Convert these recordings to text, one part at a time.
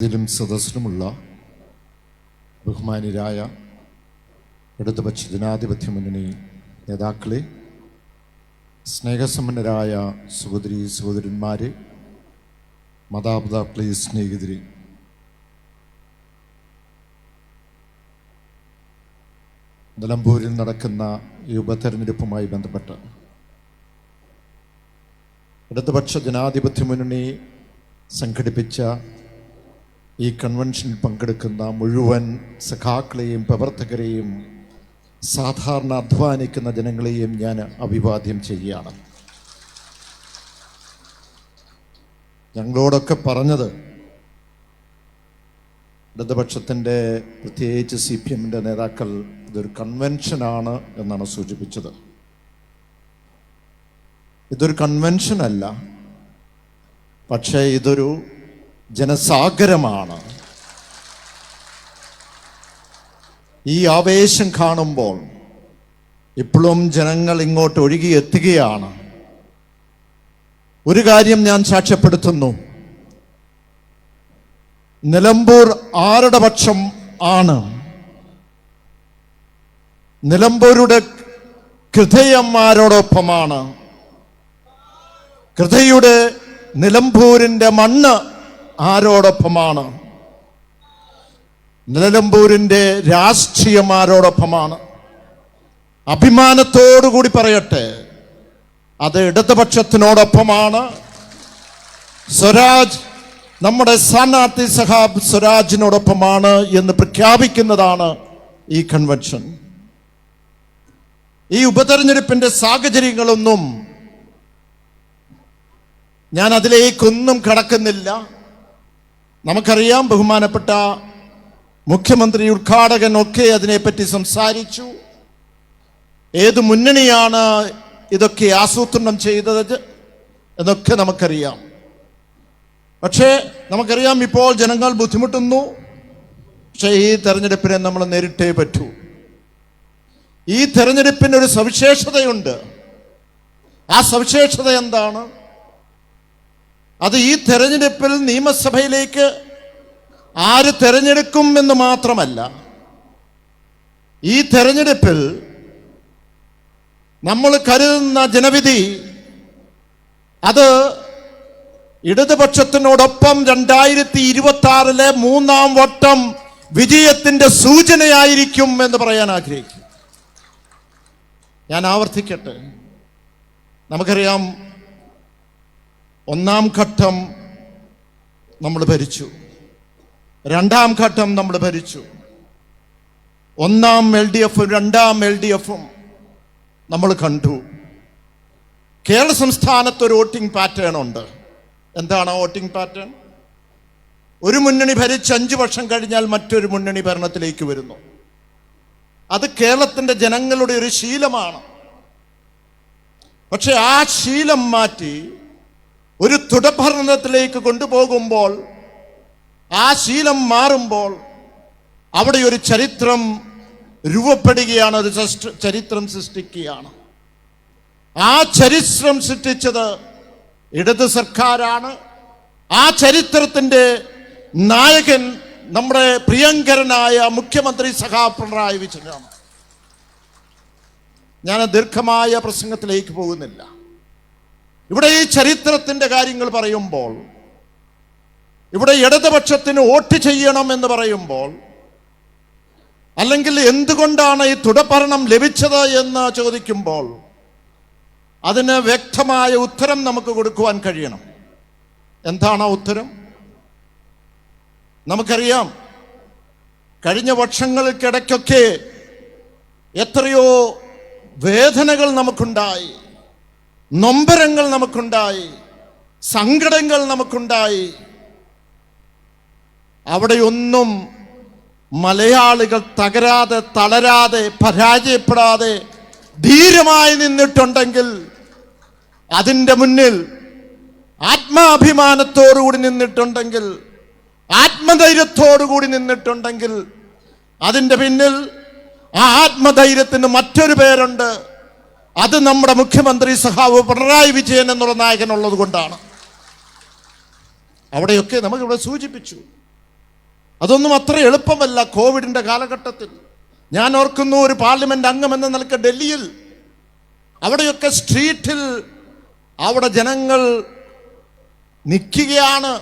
ഇതിലും സദസ്സിലുമുള്ള ബഹുമാനിരായ ഇടതുപക്ഷ ജനാധിപത്യ മുന്നണി നേതാക്കളെ സ്നേഹസമ്പന്നരായ സഹോദരി സഹോദരന്മാരെ മാതാപിതാക്കളെ സ്നേഹിതരെ നിലമ്പൂരിൽ നടക്കുന്ന ഈ ഉപതെരഞ്ഞെടുപ്പുമായി ബന്ധപ്പെട്ട് ഇടതുപക്ഷ ജനാധിപത്യ മുന്നണി സംഘടിപ്പിച്ച ഈ കൺവെൻഷനിൽ പങ്കെടുക്കുന്ന മുഴുവൻ സഖാക്കളെയും പ്രവർത്തകരെയും സാധാരണ അധ്വാനിക്കുന്ന ജനങ്ങളെയും ഞാൻ അഭിവാദ്യം ചെയ്യുകയാണ്. ഞങ്ങളോടൊക്കെ പറഞ്ഞത് ഇടതുപക്ഷത്തിന്റെ പ്രത്യേകിച്ച് സി പി എമ്മിന്റെ നേതാക്കൾ ഇതൊരു കൺവെൻഷനാണ് എന്നാണ് സൂചിപ്പിച്ചത്. ഇതൊരു കൺവെൻഷനല്ല പക്ഷേ ഇതൊരു ജനസാഗരമാണ്. ഈ ആവേശം കാണുമ്പോൾ ഇപ്പോഴും ജനങ്ങൾ ഇങ്ങോട്ട് ഒഴുകി എത്തുകയാണ് ഒരു കാര്യം ഞാൻ സാക്ഷ്യപ്പെടുത്തുന്നു. നിലമ്പൂർ ആരുടെ പക്ഷം ആണ്. നിലമ്പൂരുടെ കൃതയന്മാരോടൊപ്പമാണ് കൃതയുടെ നിലമ്പൂരിന്റെ മണ്ണ് ആരോടൊപ്പമാണ്. നിലമ്പൂരിന്റെ രാഷ്ട്രീയം ആരോടൊപ്പമാണ് അഭിമാനത്തോടുകൂടി പറയട്ടെ അത് ഇടതുപക്ഷത്തിനോടൊപ്പമാണ്. സ്വരാജ് നമ്മുടെ സ്ഥാനാർത്ഥി സഹാബ് സ്വരാജിനോടൊപ്പമാണ് എന്ന് പ്രഖ്യാപിക്കുന്നതാണ് ഈ കൺവെൻഷൻ ഈ ഉപതെരഞ്ഞെടുപ്പിന്റെ സാഹചര്യങ്ങളൊന്നും ഞാൻ അതിലേക്കൊന്നും കടക്കുന്നില്ല. നമുക്കറിയാം ബഹുമാനപ്പെട്ട മുഖ്യമന്ത്രി ഉദ്ഘാടകൻ ഒക്കെ അതിനെപ്പറ്റി സംസാരിച്ചു. ഏത് മുന്നണിയാണ് ഇതൊക്കെ ആസൂത്രണം ചെയ്തത് എന്നൊക്കെ നമുക്കറിയാം. പക്ഷേ നമുക്കറിയാം ഇപ്പോൾ ജനങ്ങൾ ബുദ്ധിമുട്ടുന്നു. പക്ഷേ ഈ തെരഞ്ഞെടുപ്പിനെ നമ്മൾ നേരിട്ടേ പറ്റൂ. ഈ തെരഞ്ഞെടുപ്പിന് ഒരു സവിശേഷതയുണ്ട്. ആ സവിശേഷത എന്താണ്? അത് ഈ തെരഞ്ഞെടുപ്പിൽ നിയമസഭയിലേക്ക് ആര് തെരഞ്ഞെടുക്കും എന്ന് മാത്രമല്ല ഈ തെരഞ്ഞെടുപ്പിൽ നമ്മൾ കരുതുന്ന ജനവിധി അത് ഇടതുപക്ഷത്തിനോടൊപ്പം രണ്ടായിരത്തി ഇരുപത്തി ആറിലെ മൂന്നാം വട്ടം വിജയത്തിന്റെ സൂചനയായിരിക്കും എന്ന് പറയാൻ ആഗ്രഹിക്കും ഞാൻ ആവർത്തിക്കട്ടെ. നമുക്കറിയാം ഒന്നാം ഘട്ടം നമ്മൾ ഭരിച്ചു. രണ്ടാം ഘട്ടം നമ്മൾ ഭരിച്ചു. ഒന്നാം എൽ ഡി എഫും രണ്ടാം എൽ ഡി എഫും നമ്മൾ കണ്ടു. കേരള സംസ്ഥാനത്ത് ഒരു വോട്ടിംഗ് പാറ്റേൺ ഉണ്ട്. എന്താണ് ആ വോട്ടിംഗ് പാറ്റേൺ? ഒരു മുന്നണി ഭരിച്ച് അഞ്ച് വർഷം കഴിഞ്ഞാൽ മറ്റൊരു മുന്നണി ഭരണത്തിലേക്ക് വരുന്നു. അത് കേരളത്തിന്റെ ജനങ്ങളുടെ ഒരു ശീലമാണ്. പക്ഷെ ആ ശീലം മാറ്റി ഒരു തുടഭരണത്തിലേക്ക് കൊണ്ടുപോകുമ്പോൾ ആ ശീലം മാറുമ്പോൾ അവിടെ ഒരു ചരിത്രം രൂപപ്പെടുകയാണ് ഒരു ചരിത്രം സൃഷ്ടിക്കുകയാണ്. ആ ചരിത്രം സൃഷ്ടിച്ചത് ഇടത് സർക്കാരാണ്. ആ ചരിത്രത്തിന്റെ നായകൻ നമ്മുടെ പ്രിയങ്കരനായ മുഖ്യമന്ത്രി സഖാ പിണറായി വിജയനാണ്. ഞാൻ ദീർഘമായ പ്രസംഗത്തിലേക്ക് പോകുന്നില്ല. ഇവിടെ ഈ ചരിത്രത്തിന്റെ കാര്യങ്ങൾ പറയുമ്പോൾ ഇവിടെ ഇടതുപക്ഷത്തിന് വോട്ട് ചെയ്യണം എന്ന് പറയുമ്പോൾ അല്ലെങ്കിൽ എന്തുകൊണ്ടാണ് ഈ തുടഭരണം ലഭിച്ചത് എന്ന് ചോദിക്കുമ്പോൾ അതിന് വ്യക്തമായ ഉത്തരം നമുക്ക് കൊടുക്കുവാൻ കഴിയണം. എന്താണ് ആ ഉത്തരം? നമുക്കറിയാം കഴിഞ്ഞ വർഷങ്ങൾക്കിടയ്ക്കൊക്കെ എത്രയോ വേദനകൾ നമുക്കുണ്ടായി. നൊമ്പരങ്ങൾ നമുക്കുണ്ടായി സങ്കടങ്ങൾ നമുക്കുണ്ടായി. അവിടെയൊന്നും മലയാളികൾ തകരാതെ തളരാതെ പരാജയപ്പെടാതെ ധീരമായി നിന്നിട്ടുണ്ടെങ്കിൽ അതിന്റെ മുന്നിൽ ആത്മാഭിമാനത്തോടുകൂടി നിന്നിട്ടുണ്ടെങ്കിൽ ആത്മധൈര്യത്തോടുകൂടി നിന്നിട്ടുണ്ടെങ്കിൽ അതിന്റെ പിന്നിൽ ആ ആത്മധൈര്യത്തിന് മറ്റൊരു പേരുണ്ട്. അത് നമ്മുടെ മുഖ്യമന്ത്രി സഹാവ് പിണറായി വിജയൻ എന്നുള്ള നായകനുള്ളത് കൊണ്ടാണ്. അവിടെയൊക്കെ നമുക്കിവിടെ സൂചിപ്പിച്ചു. അതൊന്നും അത്ര എളുപ്പമല്ല കോവിഡിന്റെ കാലഘട്ടത്തിൽ. ഞാൻ ഓർക്കുന്നു ഒരു പാർലമെന്റ് അംഗം എന്ന നിലയ്ക്ക് ഡൽഹിയിൽ അവിടെയൊക്കെ സ്ട്രീറ്റിൽ അവിടെ ജനങ്ങൾ നിൽക്കുകയാണ്.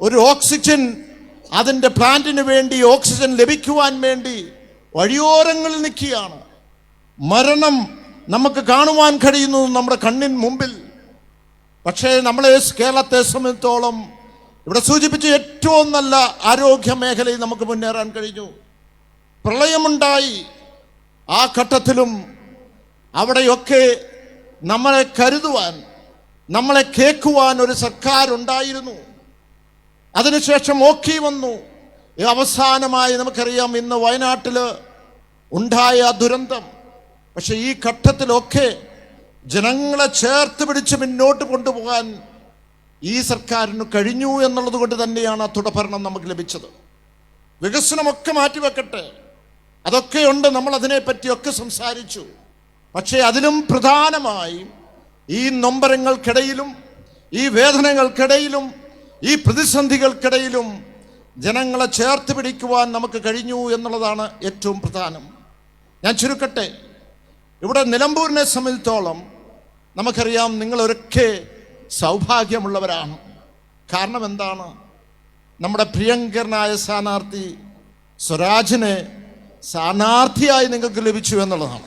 ഒരു ഓക്സിജൻ അതിന്റെ പ്ലാന്റിന് വേണ്ടി ഓക്സിജൻ ലഭിക്കുവാൻ വേണ്ടി വഴിയോരങ്ങളിൽ നിൽക്കുകയാണ്. മരണം നമുക്ക് കാണുവാൻ കഴിയുന്നു നമ്മുടെ കണ്ണിൻ മുമ്പിൽ. പക്ഷേ നമ്മളെ കേരളത്തെ സംബന്ധിച്ചോളം ഇവിടെ സൂചിപ്പിച്ച ഏറ്റവും നല്ല ആരോഗ്യ മേഖലയിൽ നമുക്ക് മുന്നേറാൻ കഴിഞ്ഞു. പ്രളയമുണ്ടായി. ആ ഘട്ടത്തിലും അവിടെയൊക്കെ നമ്മളെ കരുതുവാൻ നമ്മളെ കേൾക്കുവാൻ ഒരു സർക്കാർ ഉണ്ടായിരുന്നു അതിനുശേഷം ഓക്കി വന്നു. അവസാനമായി നമുക്കറിയാം ഇന്ന് വയനാട്ടിൽ ഉണ്ടായ ദുരന്തം. പക്ഷെ ഈ ഘട്ടത്തിലൊക്കെ ജനങ്ങളെ ചേർത്ത് പിടിച്ച് മുന്നോട്ട് കൊണ്ടുപോകാൻ ഈ സർക്കാരിന് കഴിഞ്ഞു എന്നുള്ളത് കൊണ്ട് തന്നെയാണ് ആ തുടഭരണം നമുക്ക് ലഭിച്ചത്. വികസനമൊക്കെ മാറ്റിവെക്കട്ടെ. അതൊക്കെയുണ്ട് നമ്മൾ അതിനെപ്പറ്റിയൊക്കെ സംസാരിച്ചു. പക്ഷേ അതിലും പ്രധാനമായി ഈ നൊമ്പരങ്ങൾക്കിടയിലും ഈ വേദനകൾക്കിടയിലും ഈ പ്രതിസന്ധികൾക്കിടയിലും ജനങ്ങളെ ചേർത്ത് പിടിക്കുവാൻ നമുക്ക് കഴിഞ്ഞു എന്നുള്ളതാണ് ഏറ്റവും പ്രധാനം. ഞാൻ ചുരുക്കട്ടെ ഇവിടെ നിലമ്പൂരിനെ സംബന്ധിച്ചോളം നമുക്കറിയാം നിങ്ങളൊരൊക്കെ സൗഭാഗ്യമുള്ളവരാണ്. കാരണം എന്താണ്? നമ്മുടെ പ്രിയങ്കരനായ സ്ഥാനാർത്ഥി സ്വരാജിനെ സ്ഥാനാർത്ഥിയായി നിങ്ങൾക്ക് ലഭിച്ചു എന്നുള്ളതാണ്.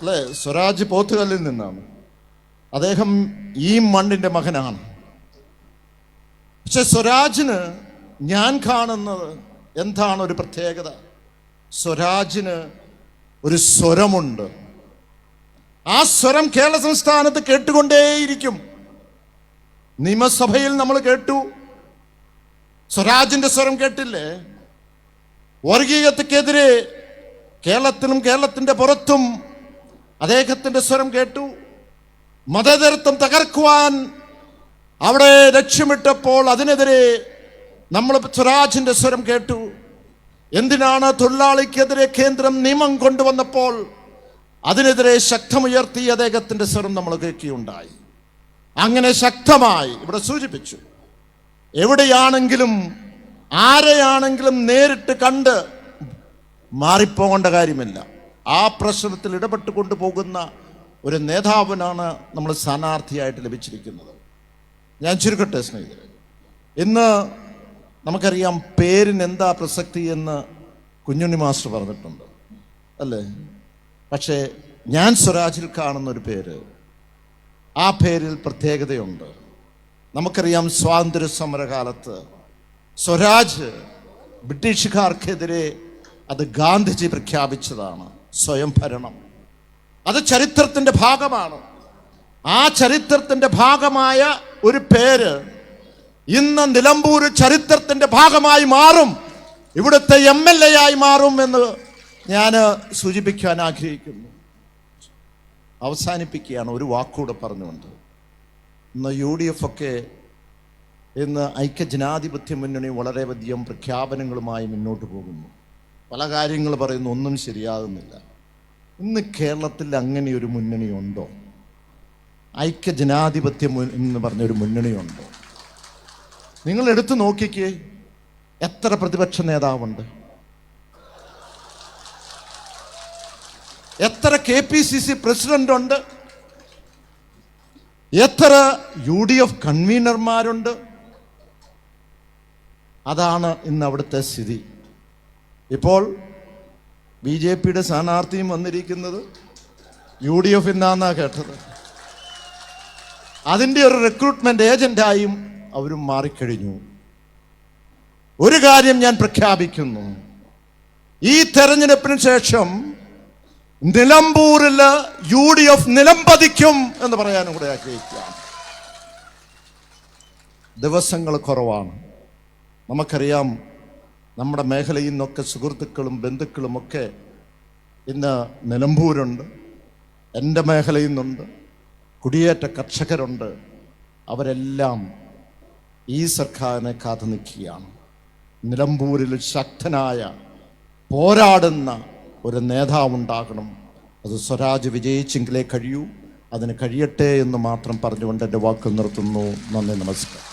അല്ലേ? സ്വരാജ് പോത്തുകല്ലിൽ നിന്നാണ്. അദ്ദേഹം ഈ മണ്ണിന്റെ മകനാണ്. പക്ഷെ സ്വരാജിന് ഞാൻ കാണുന്നത് എന്താണ് ഒരു പ്രത്യേകത? സ്വരാജിന് ഒരു സ്വരമുണ്ട്. ആ സ്വരം കേരള സംസ്ഥാനത്ത് കേട്ടുകൊണ്ടേയിരിക്കും. നിയമസഭയിൽ നമ്മൾ കേട്ടു. സ്വരാജിന്റെ സ്വരം കേട്ടില്ലേ? വർഗീയതക്കെതിരെ കേരളത്തിലും കേരളത്തിന്റെ പുറത്തും അദ്ദേഹത്തിന്റെ സ്വരം കേട്ടു. മതതരത്വം തകർക്കുവാൻ അവിടെ ലക്ഷ്യമിട്ടപ്പോൾ അതിനെതിരെ നമ്മൾ സ്വരാജിന്റെ സ്വരം കേട്ടു. എന്തിനാണ് തൊഴിലാളിക്കെതിരെ കേന്ദ്രം നിയമം കൊണ്ടുവന്നപ്പോൾ അതിനെതിരെ ശക്തമുയർത്തി അദ്ദേഹത്തിന്റെ സ്വരം നമ്മൾ കേൾക്കുകയുണ്ടായി. അങ്ങനെ ശക്തമായി ഇവിടെ സൂചിപ്പിച്ചു എവിടെയാണെങ്കിലും ആരെയാണെങ്കിലും നേരിട്ട് കണ്ട് മാറിപ്പോകേണ്ട കാര്യമില്ല. ആ പ്രശ്നത്തിൽ ഇടപെട്ട് കൊണ്ടുപോകുന്ന ഒരു നേതാവിനാണ് നമ്മൾ സ്ഥാനാർത്ഥിയായിട്ട് ലഭിച്ചിരിക്കുന്നത്. ഞാൻ ചുരുക്കട്ടെ സ്നേഹിതരെ. ഇന്ന് നമുക്കറിയാം പേരിന് എന്താ പ്രസക്തി എന്ന് കുഞ്ഞുണ്ണി മാസ്റ്റർ പറഞ്ഞിട്ടുണ്ട്. അല്ലേ? പക്ഷേ ഞാൻ സ്വരാജിൽ കാണുന്ന ഒരു പേര് ആ പേരിൽ പ്രത്യേകതയുണ്ട്. നമുക്കറിയാം സ്വാതന്ത്ര്യ സമരകാലത്ത് സ്വരാജ് ബ്രിട്ടീഷുകാർക്കെതിരെ അത് ഗാന്ധിജി പ്രഖ്യാപിച്ചതാണ് സ്വയം ഭരണം. അത് ചരിത്രത്തിന്റെ ഭാഗമാണ്. ആ ചരിത്രത്തിന്റെ ഭാഗമായ ഒരു പേര് ഇന്ന് നിലമ്പൂർ ചരിത്രത്തിന്റെ ഭാഗമായി മാറും. ഇവിടുത്തെ എം എൽ എ ആയി മാറും എന്ന് ഞാൻ സൂചിപ്പിക്കാൻ ആഗ്രഹിക്കുന്നു. അവസാനിപ്പിക്കുകയാണ് ഒരു വാക്കുകൂടെ പറഞ്ഞുകൊണ്ട്. ഇന്ന് യു ഡി എഫ് ഒക്കെ ഇന്ന് ഐക്യജനാധിപത്യ മുന്നണി വളരെ അധികം പ്രഖ്യാപനങ്ങളുമായി മുന്നോട്ട് പോകുന്നു. പല കാര്യങ്ങൾ പറയുന്നു ഒന്നും ശരിയാകുന്നില്ല. ഇന്ന് കേരളത്തിൽ അങ്ങനെ ഒരു മുന്നണിയുണ്ടോ? ഐക്യജനാധിപത്യം എന്ന് പറഞ്ഞൊരു മുന്നണിയുണ്ടോ? നിങ്ങൾ എടുത്തു നോക്കിക്കേ എത്ര പ്രതിപക്ഷ നേതാവുണ്ട്. എത്ര K P C C president ഉണ്ട് എത്ര യു ഡി എഫ് കൺവീനർമാരുണ്ട്. അതാണ് ഇന്ന് അവിടുത്തെ സ്ഥിതി. ഇപ്പോൾ ബി ജെ പിയുടെ സ്ഥാനാർത്ഥിയും വന്നിരിക്കുന്നത് യു ഡി എഫ് എന്നാന്നാ കേട്ടത്. അതിന്റെ ഒരു റിക്രൂട്ട്മെന്റ് ഏജന്റായും അവരും മാറിക്കഴിഞ്ഞു. ഒരു കാര്യം ഞാൻ പ്രഖ്യാപിക്കുന്നു. ഈ തെരഞ്ഞെടുപ്പിന് ശേഷം നിലമ്പൂരിൽ യു ഡി എഫ് നിലംപതിക്കും എന്ന് പറയാനും കൂടെ ആഗ്രഹിക്കുകയാണ് ദിവസങ്ങൾ കുറവാണ്. നമുക്കറിയാം നമ്മുടെ മേഖലയിൽ നിന്നൊക്കെ സുഹൃത്തുക്കളും ബന്ധുക്കളും ഒക്കെ ഇന്ന് നിലമ്പൂരുണ്ട്. എന്റെ മേഖലയിൽ നിന്നുണ്ട്. കുടിയേറ്റ കർഷകരുണ്ട്. അവരെല്ലാം ഈ സർക്കാരിനെ കാത്തു നിൽക്കുകയാണ്. നിലമ്പൂരിൽ ശക്തനായ പോരാടുന്ന ഒരു നേതാവുണ്ടാകണം അത് സ്വരാജ് വിജയിച്ചെങ്കിലേ കഴിയൂ. അതിന് കഴിയട്ടെ എന്ന് മാത്രം പറഞ്ഞുകൊണ്ട് എന്റെ വാക്ക് നിർത്തുന്നു. നന്ദി നമസ്കാരം.